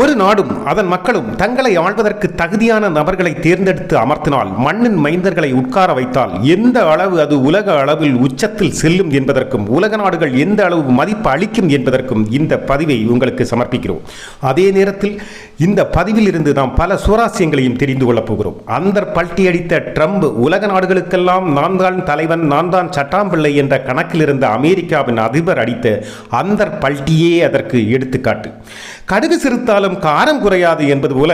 ஒரு நாடும் அதன் மக்களும் தங்களை ஆள்வதற்கு தகுதியான நபர்களை தேர்ந்தெடுத்து அமர்த்தினால் மண்ணின் மைந்தர்களை உட்கார வைத்தால் எந்த அளவு அது உலக அளவில் உச்சத்தில் செல்லும் என்பதற்கும் உலக நாடுகள் எந்த அளவு மதிப்பு அளிக்கும் என்பதற்கும் இந்த பதிவை உங்களுக்கு சமர்ப்பிக்கிறோம். அதே நேரத்தில் இந்த பதிவில் இருந்து நாம் பல சுவாரஸ்யங்களையும் தெரிந்து கொள்ளப் போகிறோம். அந்த பல்ட்டியடித்த ட்ரம்ப் உலக நாடுகளுக்கெல்லாம் நான் தான் தலைவன் நான் தான் சட்டாம்பிள்ளை என்ற கணக்கில் இருந்த அமெரிக்காவின் அதிபர் அடித்த அந்த பல்ட்டியே அதற்கு எடுத்துக்காட்டு. கடுகு சிறுத்தால் சிறுத்தாலும் காரம் குறையாது என்பது போல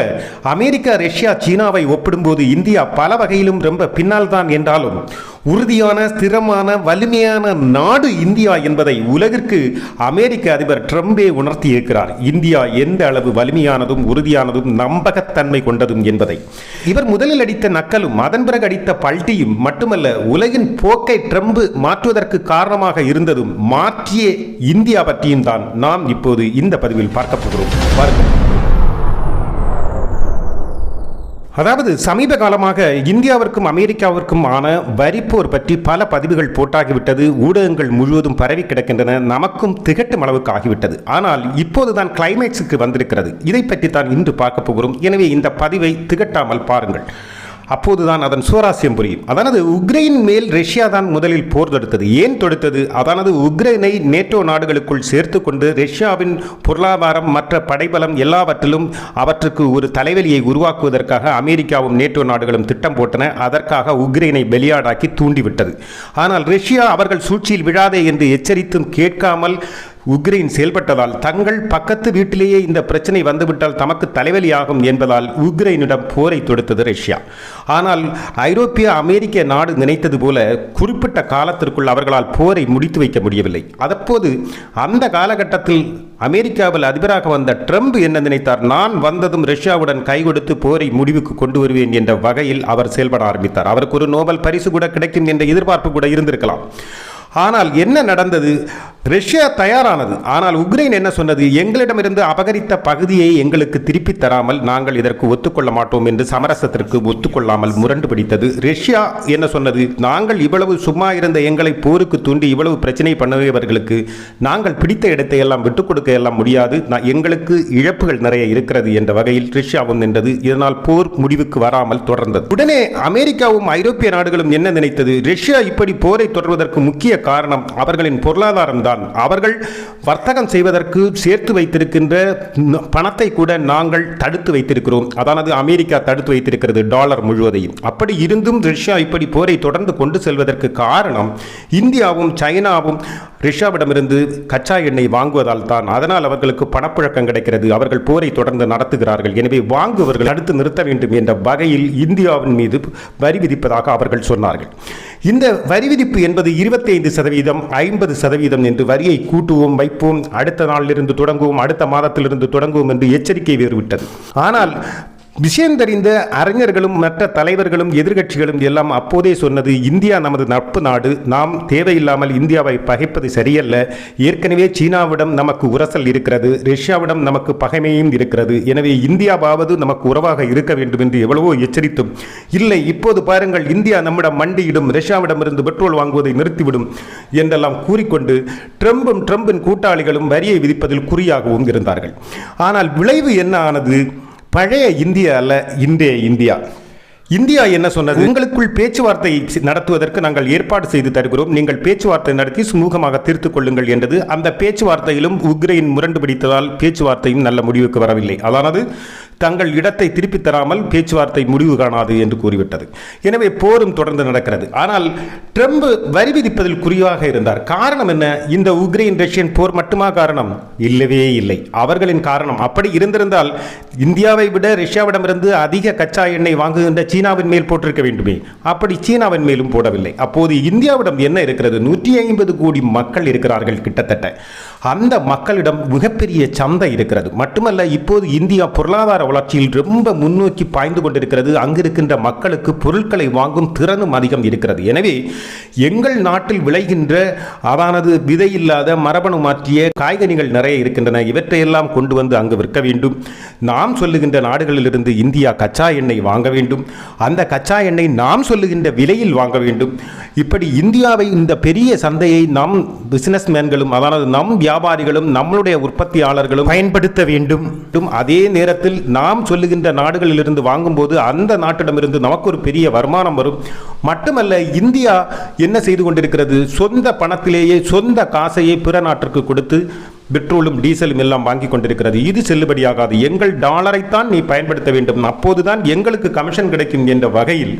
அமெரிக்கா ரஷ்யா சீனாவை ஒப்பிடும்போது இந்தியா பல வகையிலும் ரொம்ப பின்னால் தான் என்றாலும் உறுதியான ஸ்திரமான வலிமையான நாடு இந்தியா என்பதை உலகிற்கு அமெரிக்க அதிபர் ட்ரம்பே உணர்த்தி இருக்கிறார் இந்தியா எந்த அளவு வலிமையானதும் உறுதியானதும் நம்பகத்தன்மை கொண்டதும் என்பதை. இவர் முதலில் அடித்த நக்கலும் அதன் பிறகு அடித்த பல்ட்டியும் மட்டுமல்ல உலகின் போக்கை ட்ரம்ப் மாற்றுவதற்கு காரணமாக இருந்ததும் மாற்றிய இந்தியா பற்றியும் தான் நாம் இப்போது இந்த பதிவில் பார்க்க போகிறோம். வருகிறோம் அதாவது சமீப காலமாக இந்தியாவிற்கும் அமெரிக்காவிற்கும் ஆன வரிப்போர் பற்றி பல பதிவுகள் போட்டாகிவிட்டது. ஊடகங்கள் முழுவதும் பரவி கிடக்கின்றன. நமக்கும் திகட்டும் அளவுக்கு ஆகிவிட்டது. ஆனால் இப்போதுதான் கிளைமேக்ஸுக்கு வந்திருக்கிறது. இதை பற்றி தான் இன்று பார்க்க போகிறோம். எனவே இந்த பதிவை திகட்டாமல் பாருங்கள். அப்போதுதான் அதன் சுவராசியம் புரியும். அதானது உக்ரைன் மேல் ரஷ்யா தான் முதலில் போர் தொடுத்தது. ஏன் தொடுத்தது? அதானது உக்ரைனை நேட்டோ நாடுகளுக்குள் சேர்த்து கொண்டு ரஷ்யாவின் பொருளாதாரம் மற்ற படைபலம் எல்லாவற்றிலும் அவற்றுக்கு ஒரு தலைவலியை உருவாக்குவதற்காக அமெரிக்காவும் நேட்டோ நாடுகளும் திட்டம் போட்டன. அதற்காக உக்ரைனை பலியாடாக்கி தூண்டிவிட்டது. ஆனால் ரஷ்யா அவர்கள் சூழ்ச்சியில் விழாதே என்று எச்சரித்தும் கேட்காமல் உக்ரைன் செயல்பட்டதால் தங்கள் பக்கத்து வீட்டிலேயே இந்த பிரச்சனை வந்துவிட்டால் தமக்கு தலைவலியாகும் என்பதால் உக்ரைனிடம் போரை தொடுத்தது ரஷ்யா. ஆனால் ஐரோப்பிய அமெரிக்க நாடு நினைத்தது போல குறிப்பிட்ட காலத்திற்குள் அவர்களால் போரை முடித்து வைக்க முடியவில்லை. அதப்போது அந்த காலகட்டத்தில் அமெரிக்காவில் அதிபராக வந்த ட்ரம்ப் என்ன நினைத்தார்? நான் வந்ததும் ரஷ்யாவுடன் கை கொடுத்து போரை முடிவுக்கு கொண்டு வருவேன் என்ற வகையில் அவர் செயல்பட ஆரம்பித்தார். அவருக்கு ஒரு நோபல் பரிசு கூட கிடைக்கும் என்ற எதிர்பார்ப்பு கூட இருந்திருக்கலாம். ஆனால் என்ன நடந்தது? ரஷ்யா தயாரானது. ஆனால் உக்ரைன் என்ன சொன்னது? எங்களிடமிருந்து அபகரித்த பகுதியை எங்களுக்கு திருப்பி தராமல் நாங்கள் இதற்கு ஒத்துக்கொள்ள மாட்டோம் என்று சமரசத்திற்கு ஒத்துக்கொள்ளாமல் முரண்டு பிடித்தது. ரஷ்யா என்ன சொன்னது? நாங்கள் இவ்வளவு சும்மா இருந்த எங்களை போருக்கு தூண்டி இவ்வளவு பிரச்சனை பண்ணுபவர்களுக்கு நாங்கள் பிடித்த இடத்தை எல்லாம் விட்டுக் கொடுக்க எல்லாம் முடியாது. நான் எங்களுக்கு இழப்புகள் நிறைய இருக்கிறது என்ற வகையில் ரஷ்யாவும் நின்றது. இதனால் போர் முடிவுக்கு வராமல் தொடர்ந்தது. உடனே அமெரிக்காவும் ஐரோப்பிய நாடுகளும் என்ன நினைத்தது? ரஷ்யா இப்படி போரை தொடர்வதற்கு முக்கிய காரணம் அவர்களின் பொருளாதாரம் தான் அவர்கள் வர்த்தகம் செய்வதற்கு சேர்த்து வைத்திருக்கின்ற பணத்தை கூட நாங்கள் தடுத்து வைத்திருக்கிறோம். அதானது அமெரிக்கா தடுத்து வைத்திருக்கிறது டாலர் முழுவதையும். அப்படி இருந்தும் ரஷ்யா இப்படி போரை தொடர்ந்து கொண்டு செல்வதற்கு காரணம் இந்தியாவும் சைனாவும் ரிஷாவிடமிருந்து கச்சா எண்ணெய் வாங்குவதால் தான். அதனால் அவர்களுக்கு பணப்புழக்கம் கிடைக்கிறது. அவர்கள் போரை தொடர்ந்து நடத்துகிறார்கள். எனவே வாங்குவர்கள் அடுத்து நிறுத்த வேண்டும் என்ற வகையில் இந்தியாவின் மீது வரி விதிப்பதாக அவர்கள் சொன்னார்கள். இந்த வரி விதிப்பு என்பது இருபத்தைந்து சதவீதம் ஐம்பது சதவீதம் என்று வரியை கூட்டுவோம் வைப்போம். அடுத்த நாளிலிருந்து தொடங்குவோம் அடுத்த மாதத்திலிருந்து தொடங்குவோம் என்று எச்சரிக்கை வேறுவிட்டது. ஆனால் விஷயம் தெரிந்த அறிஞர்களும் மற்ற தலைவர்களும் எதிர்க்கட்சிகளும் எல்லாம் அப்போதே சொன்னது இந்தியா நமது நட்பு நாடு நாம் தேவையில்லாமல் இந்தியாவை பகைப்பது சரியல்ல. ஏற்கனவே சீனாவிடம் நமக்கு உரசல் இருக்கிறது ரஷ்யாவிடம் நமக்கு பகைமையும் இருக்கிறது. எனவே இந்தியாவாவது நமக்கு உறவாக இருக்க வேண்டும் என்று எவ்வளவோ எச்சரித்தும். இல்லை இப்போது பாருங்கள் இந்தியா நம்மிடம் மண்டியிடும் ரஷ்யாவிடமிருந்து பெட்ரோல் வாங்குவதை நிறுத்திவிடும் என்றெல்லாம் கூறிக்கொண்டு ட்ரம்பும் ட்ரம்பின் கூட்டாளிகளும் வரியை விதிப்பதில் குறியாகவும் இருந்தார்கள். ஆனால் விளைவு என்ன ஆனது? பழைய இந்தியா அல்ல இன்றைய இந்தியா. இந்தியா என்ன சொன்னது? உங்களுக்குள் பேச்சுவார்த்தை நடத்துவதற்கு நாங்கள் ஏற்பாடு செய்து தருகிறோம். நீங்கள் பேச்சுவார்த்தை நடத்தி சுமூகமாக தீர்த்துக் கொள்ளுங்கள் என்றது. அந்த பேச்சுவார்த்தையிலும் உக்ரைன் முரண்டு பிடித்ததால் பேச்சுவார்த்தையும் நல்ல முடிவுக்கு வரவில்லை. அதானது? தங்கள் இடத்தை திருப்பித் தராமல் பேச்சுவார்த்தை முடிவு காணாது என்று கூறிவிட்டது. எனவே போரும் தொடர்ந்து நடக்கிறது. ஆனால் ட்ரம்ப் வரி விதிப்பதில் குறியாக இருந்தார். காரணம் என்ன? இந்த உக்ரைன் ரஷ்யன் போர் மட்டுமா காரணம்? இல்லவே இல்லை. அவர்களின் காரணம் அப்படி இருந்திருந்தால் இந்தியாவை விட ரஷ்யாவிடமிருந்து அதிக கச்சா எண்ணெய் வாங்குகின்ற சீனாவின் மேல் போட்டிருக்க வேண்டுமே. அப்படி சீனாவின் மேலும் போடவில்லை. அப்போது இந்தியாவிடம் என்ன இருக்கிறது? நூற்றி ஐம்பது கோடி மக்கள் இருக்கிறார்கள் கிட்டத்தட்ட. அந்த மக்களிடம் மிகப்பெரிய சந்தை இருக்கிறது. மட்டுமல்ல இப்போது இந்தியா பொருளாதார வளர்ச்சியில் ரொம்ப முன்னோக்கி பாய்ந்து கொண்டிருக்கிறது. அங்கிருக்கின்ற மக்களுக்கு பொருட்களை வாங்கும் திறனும் அதிகம் இருக்கிறது. எனவே எங்கள் நாட்டில் விளைகின்ற அதானது விதை இல்லாத மரபணு மாற்றிய காய்கனிகள் நிறைய இருக்கின்றன. இவற்றையெல்லாம் கொண்டு வந்து அங்கு விற்க வேண்டும். நாம் சொல்லுகின்ற நாடுகளிலிருந்து இந்தியா கச்சா எண்ணெய் வாங்க வேண்டும். அந்த கச்சா எண்ணெய் நாம் சொல்லுகின்ற விலையில் வாங்க வேண்டும். இப்படி இந்தியாவை இந்த பெரிய சந்தையை நம் பிசினஸ் மேன்களும் அதானது நம் வியாபாரிகளும் நம்மளுடைய உற்பத்தியாளர்களும் பயன்படுத்த வேண்டும். அதே நேரத்தில் நாம் சொல்லுகின்ற நாடுகளிலிருந்து வாங்கும்போது அந்த நாட்டிடமிருந்து நமக்கு ஒரு பெரிய வருமானம் வரும். மட்டுமல்ல இந்தியா என்ன செய்து கொண்டிருக்கிறது? சொந்த பணத்திலேயே சொந்த காசையை பிற நாட்டிற்கு கொடுத்து பெட்ரோலும் டீசலும் எல்லாம் வாங்கி கொண்டிருக்கிறது. இது செல்லுபடியாகாது. எங்கள் டாலரைத்தான் நீ பயன்படுத்த வேண்டும். அப்போதுதான் எங்களுக்கு கமிஷன் கிடைக்கும் என்ற வகையில்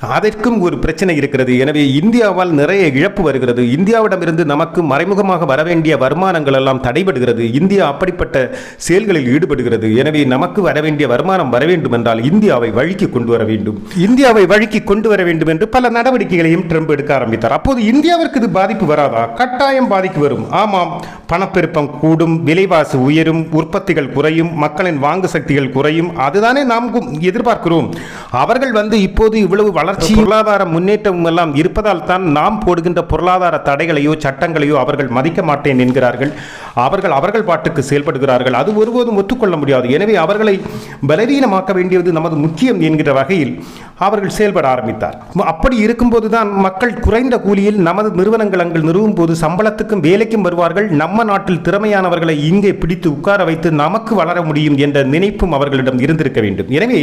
அதற்கும் ஒரு பிரச்சனை இருக்கிறது. எனவே இந்தியாவால் நிறைய இழப்பு வருகிறது. இந்தியாவிடமிருந்து நமக்கு மறைமுகமாக வர வேண்டிய வருமானங்கள் எல்லாம் தடைபடுகிறது. இந்தியா அப்படிப்பட்ட செயல்களில் ஈடுபடுகிறது. எனவே நமக்கு வர வேண்டிய வருமானம் வர வேண்டும் என்றால் இந்தியாவை வழிக்கு கொண்டு வர வேண்டும். இந்தியாவை வழிக்கு கொண்டு வர வேண்டும் என்று பல நடவடிக்கைகளையும் ட்ரம்ப் எடுக்க ஆரம்பித்தார். அப்போது இந்தியாவிற்கு இது பாதிப்பு வராதா? கட்டாயம் பாதிக்கு வரும். ஆமாம் பணப்பெருப்பம் கூடும் விலைவாசி உயரும் உற்பத்திகள் குறையும் மக்களின் வாங்கு சக்திகள் குறையும். அதுதானே நாம் எதிர்பார்க்கிறோம். அவர்கள் வந்து இப்போது இவ்வளவு வளர்ச்சி பொருளாதார முன்னேற்றம் எல்லாம் இருப்பதால் தான் நாம் போடுகின்ற பொருளாதார தடைகளையோ சட்டங்களையோ அவர்கள் மதிக்க மாட்டேன் என்கிறார்கள். அவர்கள் அவர்கள் பாட்டுக்கு செயல்படுகிறார்கள். அது ஒருபோதும் ஒத்துக்கொள்ள முடியாது. எனவே அவர்களை பலவீனமாக்க வேண்டியது நமது முக்கியம் என்கிற வகையில் அவர்கள் செயல்பட ஆரம்பித்தார். அப்படி இருக்கும்போது தான் மக்கள் குறைந்த கூலியில் நமது நிறுவனங்கள் அங்கு நிறுவும் போது சம்பளத்துக்கும் வேலைக்கும் வருவார்கள். நம்ம நாட்டில் திறமையானவர்களை இங்கே பிடித்து உட்கார வைத்து நமக்கு வளர முடியும் என்ற நினைப்பும் அவர்களிடம் இருந்திருக்க வேண்டும். எனவே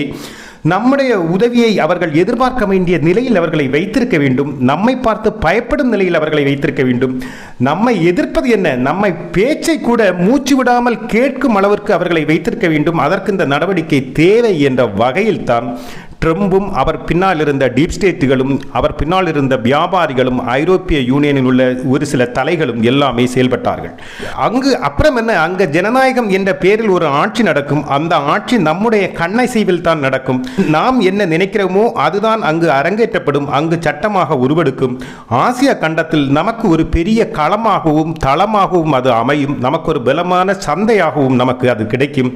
நம்முடைய உதவியை அவர்கள் எதிர்பார்க்க வேண்டிய நிலையில் அவர்களை வைத்திருக்க வேண்டும். நம்மை பார்த்து பயப்படும் நிலையில் அவர்களை வைத்திருக்க வேண்டும். நம்மை எதிர்ப்பது என்ன? நம்மை பேச்சை கூட மூச்சு விடாமல் கேட்கும் அளவிற்கு அவர்களை வைத்திருக்க வேண்டும். அதற்கு இந்த நடவடிக்கை தேவை என்ற வகையில் தான் ட்ரம்பும் அவர் பின்னால் இருந்த டீப் ஸ்டேட்டுகளும் அவர் பின்னால் இருந்த வியாபாரிகளும் ஐரோப்பிய யூனியனில் உள்ள ஒரு சில தலைகளும் எல்லாமே செயல்பட்டார்கள். அங்கு அப்புறம் என்ன? அங்கு ஜனநாயகம் என்ற பேரில் ஒரு ஆட்சி நடக்கும். அந்த ஆட்சி நம்முடைய கண்ணசைவில் தான் நடக்கும். நாம் என்ன நினைக்கிறோமோ அதுதான் அங்கு அரங்கேற்றப்படும் அங்கு சட்டமாக உருவெடுக்கும். ஆசிய கண்டத்தில் நமக்கு ஒரு பெரிய களமாகவும் தளமாகவும் அது அமையும். நமக்கு ஒரு பலமான சந்தையாகவும் நமக்கு அது கிடைக்கும்.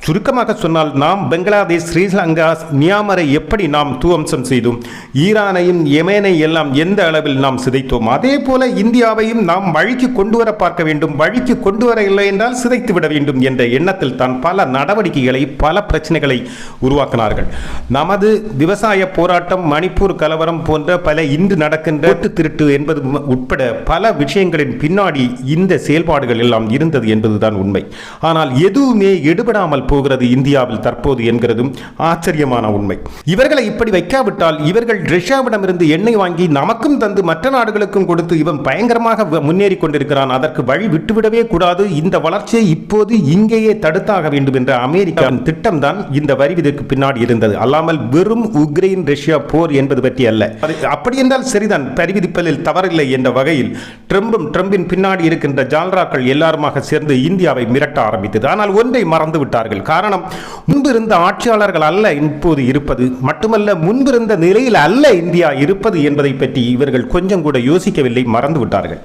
சுருக்கமாக சொன்னால் நாம் பெங்களாதேஷ் ஸ்ரீலங்கா மியாமரை எப்படி நாம் துவம்சம் செய்தோம்? ஈரானையும் எமேனை எல்லாம் எந்த அளவில் நாம் சிதைத்தோம்? அதே போல இந்தியாவையும் நாம் வழிக்கு கொண்டு வர பார்க்க வேண்டும். வழிக்கு கொண்டு வர இல்லை என்றால் சிதைத்து விட வேண்டும் என்ற எண்ணத்தில் தான் பல நடவடிக்கைகளை பல பிரச்சனைகளை உருவாக்கினார்கள். நமது விவசாய போராட்டம் மணிப்பூர் கலவரம் போன்ற பல இன்று நடக்கின்ற திருட்டு என்பது உட்பட பல விஷயங்களின் பின்னாடி இந்த செயல்பாடுகள் எல்லாம் இருந்தது என்பதுதான் உண்மை. ஆனால் எதுவுமே எடுபடாமல் போகிறது இந்தியாவில் தற்போது என்கிறதும் ஆச்சரியமான உண்மை. இவர்களை இப்படி வைக்காவிட்டால் இவர்கள் ரஷ்யாவிடமிருந்து எண்ணெய் வாங்கி நமக்கும் தந்து மற்ற நாடுகளுக்கும் கொடுத்து இவன் பயங்கரமாக முன்னேறி கொண்டிருக்கிறான். அதற்கு வழி விட்டுவிடவே கூடாது. இந்த வளர்ச்சியை இப்போது இங்கேயே தடுத்தாக வேண்டும் என்ற அமெரிக்காவின் திட்டம்தான் இந்த வரி விதிக்கு பின்னாடி இருந்தது. அல்லாமல் வெறும் உக்ரைன் ரஷ்யா போர் என்பது பற்றி அல்ல. அப்படி என்றால் சரிதான். வரிவிதிப்பதில் தவறில்லை என்ற வகையில் ட்ரம்பும் ட்ரம்பின் பின்னாடி இருக்கின்ற ஜால்ராக்கள் எல்லாருமாக சேர்ந்து இந்தியாவை மிரட்ட ஆரம்பித்தது. ஆனால் ஒன்றை மறந்து விட்டார்கள் காரணம் முன்பு இருந்த ஆட்சியாளர்கள் அல்ல இப்போது இருப்பது. மட்டுமல்ல முன்பிருந்த நிலையில் அல்ல இந்தியா இருப்பது என்பதை பற்றி இவர்கள் கொஞ்சம் கூட யோசிக்கவில்லை மறந்து விட்டார்கள்.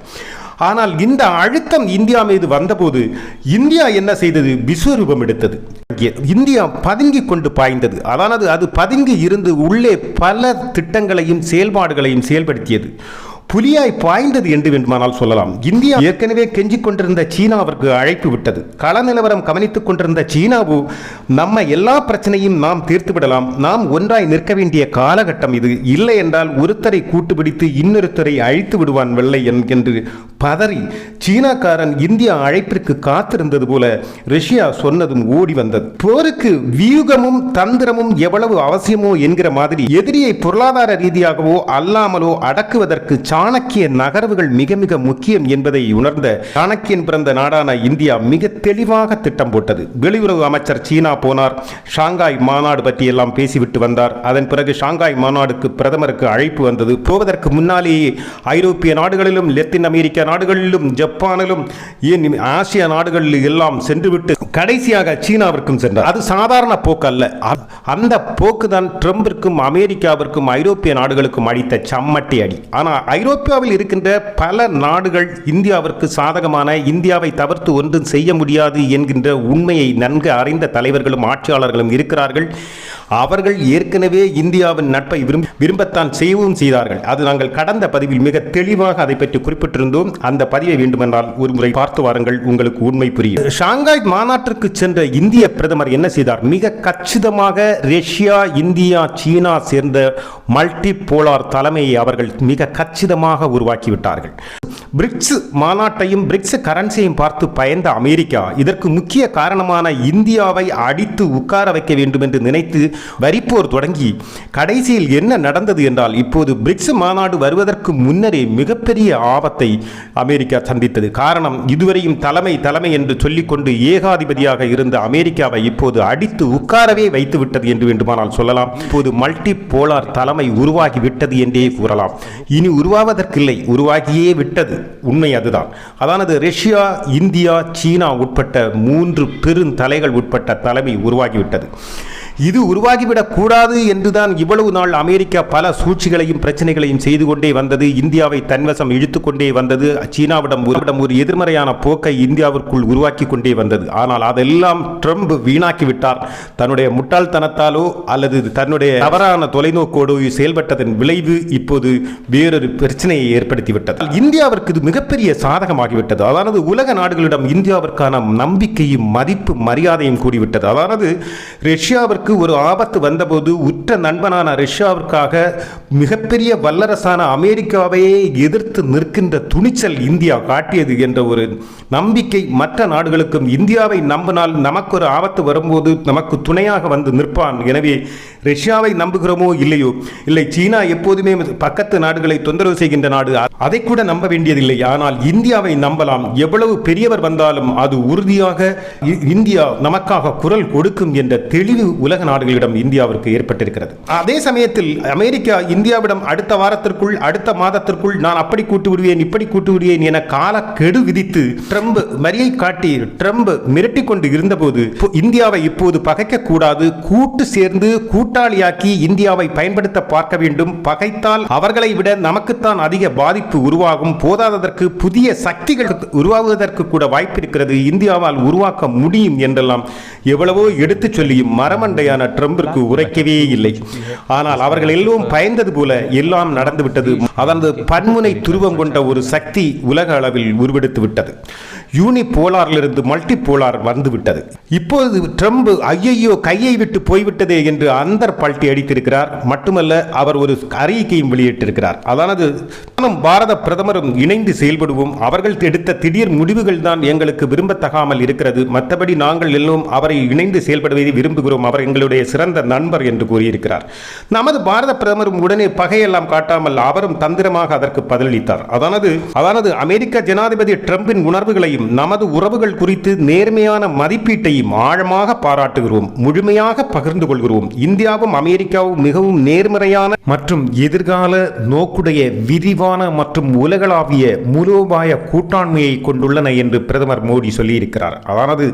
ஆனால் இந்த அழுத்தம் இந்தியா மீது வந்தபோது இந்தியா என்ன செய்தது? விஸ்வரூபம் எடுத்தது. இந்தியா பதுங்கி கொண்டு பாய்ந்தது. அதானது அது பதுங்கி இருந்து உள்ளே பல திட்டங்களையும் செயல்பாடுகளையும் செயல்படுத்தியது. புலியாய் பாய்ந்தது என்று வேண்டுமானால் சொல்லலாம். இந்தியா ஏற்கனவே கெஞ்சிக் கொண்டிருந்த சீனாவிற்கு அழைப்பு விட்டது. கள நிலவரம் கவனித்துக் கொண்டிருந்த சீனாவு நம்ம எல்லா பிரச்சனையும் நாம் தீர்த்து விடலாம். நாம் ஒன்றாய் நிற்க வேண்டிய காலகட்டம் இது. இல்லை என்றால் ஒருத்தரை கூட்டுப்பிடித்து இன்னொருத்தரை அழித்து விடுவான் வெள்ளை என்று பதறி சீனாக்காரன் இந்தியா அழைப்பிற்கு காத்திருந்தது போல ரஷ்யா சொன்னதும் ஓடி வந்தது. போருக்கு வியூகமும் தந்திரமும் எவ்வளவு அவசியமோ என்கிற மாதிரி எதிரியை பொருளாதார ரீதியாகவோ அல்லாமலோ அடக்குவதற்கு சாணக்கிய நகர்வுகள் மிக மிக முக்கியம் என்பதை உணர்ந்த சாணக்கியன் பிறந்த நாடான இந்தியா மிக தெளிவாக திட்டம் போட்டது. வெளியுறவு அமைச்சர் சீனா போனார். ஷாங்காய் மாநாடு பற்றி எல்லாம் பேசிவிட்டு வந்தார். அதன் பிறகு ஷாங்காய் மாநாடுக்கு பிரதமருக்கு அழைப்பு வந்தது. போவதற்கு முன்னாலேயே ஐரோப்பிய நாடுகளிலும் லத்தீன் அமெரிக்க நாடுகளிலும் ஜப்பானிலும் ஏன் ஆசிய நாடுகளில் எல்லாம் சென்றுவிட்டு கடைசியாக சீனாவிற்கும் சென்றார். அது சாதாரண போக்கு அல்ல அந்த போக்கு தான் ட்ரம்பிற்கும் அமெரிக்காவிற்கும் ஐரோப்பிய நாடுகளுக்கும் அடித்த சம்மட்டி அடி ஆனால் ஐரோப்பாவில் இருக்கின்ற பல நாடுகள் இந்தியாவிற்கு சாதகமான இந்தியாவை தவிர்த்து ஒன்றும் செய்ய முடியாது என்கின்ற உண்மையை நன்கு அறிந்த தலைவர்களும் ஆட்சியாளர்களும் இருக்கிறார்கள். அவர்கள் ஏற்கனவே இந்தியாவின் நட்பை விரும் விரும்பத்தான் செய்யவும் செய்தார்கள். அது நாங்கள் கடந்த பதிவில் மிக தெளிவாக அதை பற்றி குறிப்பிட்டிருந்தோம். அந்த பதிவை வேண்டுமென்றால் ஒரு முறை பார்த்து வாருங்கள் உங்களுக்கு உண்மை புரியும். ஷாங்காய் மாநாட்டிற்கு சென்ற இந்திய பிரதமர் என்ன செய்தார்? மிக கச்சிதமாக ரஷ்யா இந்தியா சீனா சேர்ந்த மல்டி போலார் தலைமையை அவர்கள் மிக கச்சிதமாக உருவாக்கிவிட்டார்கள். பிரிக்ஸ் மாநாட்டையும் பிரிக்ஸ் கரன்சியையும் பார்த்து பயந்த அமெரிக்கா இதற்கு முக்கிய காரணமான இந்தியாவை அடித்து உட்கார வைக்க வேண்டும் என்று நினைத்து வரிப்போர் தொடங்கி கடைசியில் என்ன நடந்தது என்றால் இப்போது பிரிக்ஸ் மாநாடு வருவதற்கு முன்னரே மிகப்பெரிய ஆபத்தை அமெரிக்கா சந்தித்தது. காரணம் இதுவரையும் தலைமை தலைமை என்று சொல்லிக்கொண்டு ஏகாதிபதியாக இருந்த அமெரிக்காவை இப்போது அடித்து உட்காரவே வைத்து விட்டது என்று வேண்டுமானால் சொல்லலாம். இப்போது மல்டி போலார் தலைமை உருவாகிவிட்டது என்றே கூறலாம். இனி உருவாவதற்கில்லை. உருவாகியே விட்டது. உண்மை அதுதான். அதானது ரஷ்யா இந்தியா சீனா உட்பட்ட மூன்று பெருந்தலைகள் உட்பட்ட தலைமை உருவாகிவிட்டது. இது உருவாகிவிடக் கூடாது என்றுதான் இவ்வளவு நாள் அமெரிக்கா பல சூழ்ச்சிகளையும் பிரச்சனைகளையும் செய்து கொண்டே வந்தது. இந்தியாவை தன்வசம் இழுத்துக்கொண்டே வந்தது. சீனாவிடம் ஒருவிடம் ஒரு எதிர்மறையான போக்கை இந்தியாவிற்குள் உருவாக்கி கொண்டே வந்தது. ஆனால் அதெல்லாம் ட்ரம்ப் வீணாக்கி விட்டார். தன்னுடைய முட்டாள்தனத்தாலோ அல்லது தன்னுடைய தவறான தொலைநோக்கோடோ செயல்பட்டதன் விளைவு இப்போது வேறொரு பிரச்சனையை ஏற்படுத்திவிட்டது இந்தியாவிற்கு இது மிகப்பெரிய சாதகமாகிவிட்டது. அதானது உலக நாடுகளிடம் இந்தியாவிற்கான நம்பிக்கையும் மதிப்பு மரியாதையும் கூடிவிட்டது. அதானது ரஷ்யாவிற்கு ஒரு ஆபத்து வந்தபோது உற்ற நண்பனான ரஷ்யாவிற்காக மிகப்பெரிய வல்லரசான அமெரிக்காவையே எதிர்த்து நிற்கின்ற துணிச்சல் இந்தியா காட்டியது என்ற ஒரு நம்பிக்கை மற்ற நாடுகளுக்கும் இந்தியாவை நம்பினால் நமக்கு ஒரு ஆபத்து வரும்போது நமக்கு துணையாக வந்து நிற்பான். எனவே ரஷ்யாவை நம்புகிறோமோ இல்லையோ? இல்லை சீனா எப்போதுமே பக்கத்து நாடுகளை தொந்தரவு செய்கின்ற நாடு. அதை கூட நம்ப வேண்டியதில்லை. ஆனால் இந்தியாவை நம்பலாம். எவ்வளவு பெரியவர் வந்தாலும் அது உறுதியாக இந்தியா நமக்காக குரல் கொடுக்கும் என்ற தெளிவு உலக நாடுகளிடம் இந்தியாவிற்கு ஏற்பட்டிருக்கிறது. அதே சமயத்தில் அமெரிக்கா இந்தியாவிடம் அடுத்த வாரத்திற்குள் அடுத்த மாதத்திற்குள் நான் அப்படி கூட்டு விடுவேன் இப்படி கூட்டு விடுவேன் என கால கெடு விதித்து ட்ரம்ப் மரியை காட்டி ட்ரம்ப் மிரட்டி கொண்டு இருந்தபோது இந்தியாவை இப்போது பகைக்க கூடாது கூட்டு சேர்ந்து கூட்டாளியாக்கி இந்தியாவை பயன்படுத்த பார்க்க வேண்டும். பகைத்தால் அவர்களை விட நமக்குத்தான் அதிக பாதிப்பு உருவாகும். போதாததற்கு புதிய சக்திகள் உருவாகுவதற்கு கூட வாய்ப்பு இருக்கிறது இந்தியாவால் உருவாக்க முடியும் என்றெல்லாம் எவ்வளவோ எடுத்துச் சொல்லியும் தந்தையான ட்ரம்பிற்கு உரைக்கவே இல்லை. ஆனால் அவர்கள் எல்லோரும் பயந்தது போல எல்லாம் நடந்துவிட்டது. அதனது பன்முனை துருவம் கொண்ட ஒரு சக்தி உலக அளவில் உருவெடுத்து விட்டது யூனிபோலாரிலிருந்து மல்டி போலார் வந்துவிட்டது. இப்போது ட்ரம்ப் ஐயையோ கையை விட்டு போய்விட்டதே என்று அந்தர் பல்ட்டி அடித்திருக்கிறார். மட்டுமல்ல அவர் ஒரு அறிக்கையும் வெளியிட்டிருக்கிறார். அதானது பாரத பிரதமரும் இணைந்து செயல்படுவோம். அவர்கள் எடுத்த திடீர் முடிவுகள் தான் எங்களுக்கு விரும்பத்தகாமல் இருக்கிறது. மற்றபடி நாங்கள் எல்லோரும் அவரை இணைந்து செயல்படுவதை விரும்புகிறோம். அவர் எங்களுடைய சிறந்த நண்பர் என்று கூறியிருக்கிறார். நமது பாரத பிரதமரும் உடனே பகையெல்லாம் காட்டாமல் அவரும் தந்திரமாக அதற்கு பதிலளித்தார். அதானது அதானது அமெரிக்க ஜனாதிபதி ட்ரம்பின் உணர்வுகளையும் நமது உறவுகள் குறித்து நேர்மையான மதிப்பீட்டையும் ஆழமாக பாராட்டுகிறோம். முழுமையாக பகிர்ந்து கொள்கிறோம். இந்தியாவும் அமெரிக்காவும் மிகவும் நேர்மறையான மற்றும் எதிர்கால நோக்குடைய விரிவான மற்றும் உலகளாவிய மூலோபாய கூட்டாண்மையை கொண்டுள்ளன என்று பிரதமர் மோடி சொல்லியிருக்கிறார். அதானது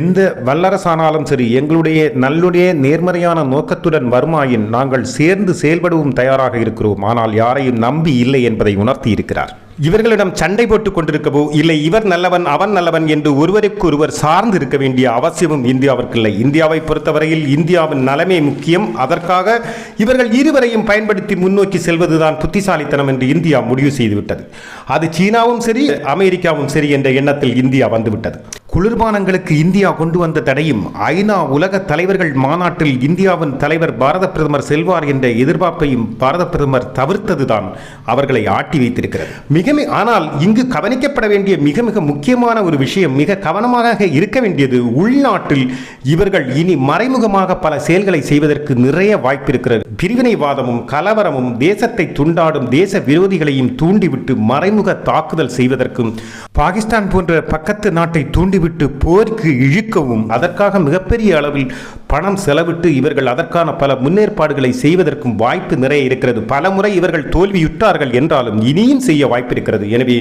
எந்த வல்லரசானாலும் சரி எங்களுடைய நல்லுடைய நேர்மறையான நோக்கத்துடன் வருமாயின் நாங்கள் சேர்ந்து செயல்படவும் தயாராக இருக்கிறோம். ஆனால் யாரையும் நம்பி இல்லை என்பதை உணர்த்தி இருக்கிறார் இவர்களிடம் சண்டை போட்டுக் கொண்டிருக்கவோ இல்லை இவர் நல்லவன் அவன் நல்லவன் என்று ஒருவருக்கு ஒருவர் சார்ந்து இருக்க வேண்டிய அவசியமும் இந்தியாவிற்கு இல்லை இந்தியாவை பொறுத்தவரையில் இந்தியாவின் நலமே முக்கியம். அதற்காக இவர்கள் இருவரையும் பயன்படுத்தி முன்னோக்கி செல்வதுதான் புத்திசாலித்தனம் என்று இந்தியா முடிவு செய்துவிட்டது. அது சீனாவும் சரி அமெரிக்காவும் சரி என்ற எண்ணத்தில் இந்தியா வந்துவிட்டது. குளிர்பானங்களுக்கு இந்தியா கொண்டு வந்த தடையும் ஐநா உலக தலைவர்கள் மாநாட்டில் இந்தியாவின் தலைவர் பாரத பிரதமர் செல்வார் என்ற எதிர்பார்ப்பையும் பாரத பிரதமர் தவிர்த்ததுதான் அவர்களை ஆட்டி வைத்திருக்கிறது. மிக ஆனால் இங்கு கவனிக்கப்பட வேண்டிய மிக மிக முக்கியமான ஒரு விஷயம் மிக கவனமாக இருக்க வேண்டியது உள்நாட்டில் இவர்கள் இனி மறைமுகமாக பல செயல்களை செய்வதற்கு நிறைய வாய்ப்பு இருக்கிறது பிரிவினைவாதமும் கலவரமும் தேசத்தை துண்டாடும் தேச விரோதிகளையும் தூண்டிவிட்டு மறைமுக தாக்குதல் செய்வதற்கும் பாகிஸ்தான் போன்ற பக்கத்து நாட்டை தூண்டி கொடுத்துவிட்டு போருக்கு இழுக்கவும். அதற்காக மிகப்பெரிய அளவில் பணம் செலவிட்டு இவர்கள் அதற்கான பல முன்னேற்பாடுகளை செய்வதற்கும் வாய்ப்பு நிறைய இருக்கிறது. பல முறை இவர்கள் தோல்வியுற்றார்கள் என்றாலும் இனியும் செய்ய வாய்ப்பு இருக்கிறது. எனவே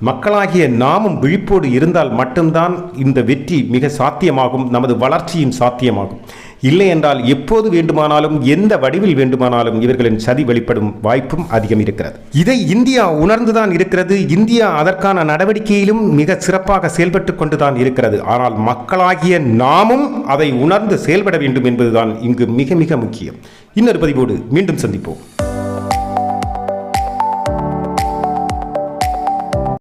மக்களாகிய நாமும் விழிப்போடு இருந்தால் மட்டும்தான் இந்த வெற்றி மிக சாத்தியமாகும் நமது வளர்ச்சியும் சாத்தியமாகும். இல்லை என்றால் எப்போது வேண்டுமானாலும் எந்த வடிவில் வேண்டுமானாலும் இவர்களின் சதி வெளிப்படும் வாய்ப்பும் அதிகம் இருக்கிறது. இதை இந்தியா உணர்ந்துதான் இருக்கிறது. இந்தியா அதற்கான நடவடிக்கையிலும் மிக சிறப்பாக செயல்பட்டு கொண்டுதான் இருக்கிறது. ஆனால் மக்களாகிய நாமும் அதை உணர்ந்து செயல்பட வேண்டும் என்பதுதான் இங்கு மிக மிக முக்கியம். இன்னொரு பதிவோடு மீண்டும் சந்திப்போம்.